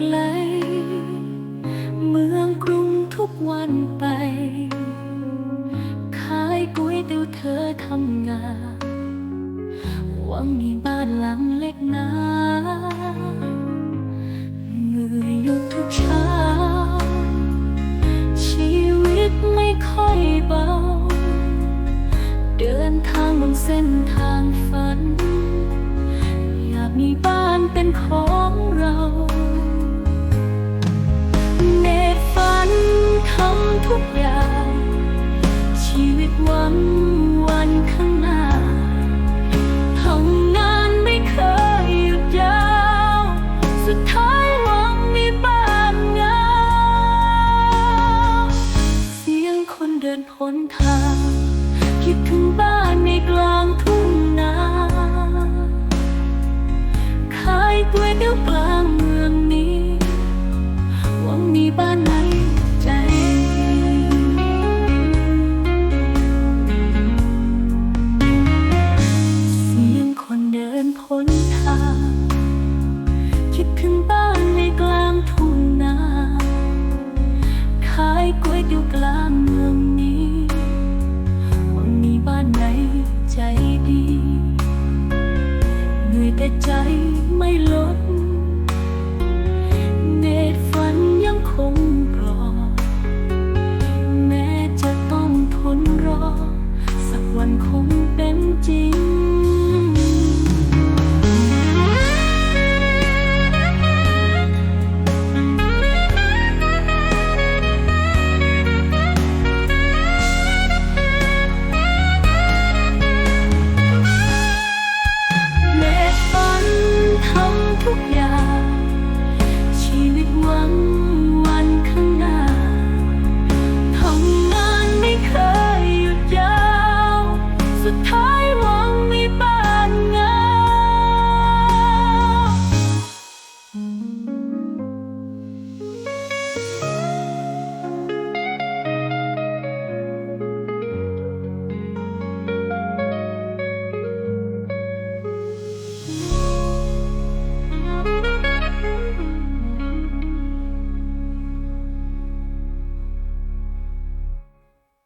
ไกล เมืองกรุงทุกวันไป ขายก๋วยเตี๋ยวเธอทำงาน หวังมีบ้านหลังเล็กนาเหนื่อยอยู่ทุกเช้า ชีวิตไม่ค่อยเบา เดินทางบนเส้นทางฝัน อยากมีบ้านเป็นของเรา อนหนทาง คิดถึงบ้านในกลางทุ่งนาขายก๋วเดียวกลางเมืองนี้ หวังมีบ้านไหนใจ เสียงคนเดินพ้นทาง คิดถึงบ้านในกลางทุ่งนาขายก๋วยเดียวกลาง the time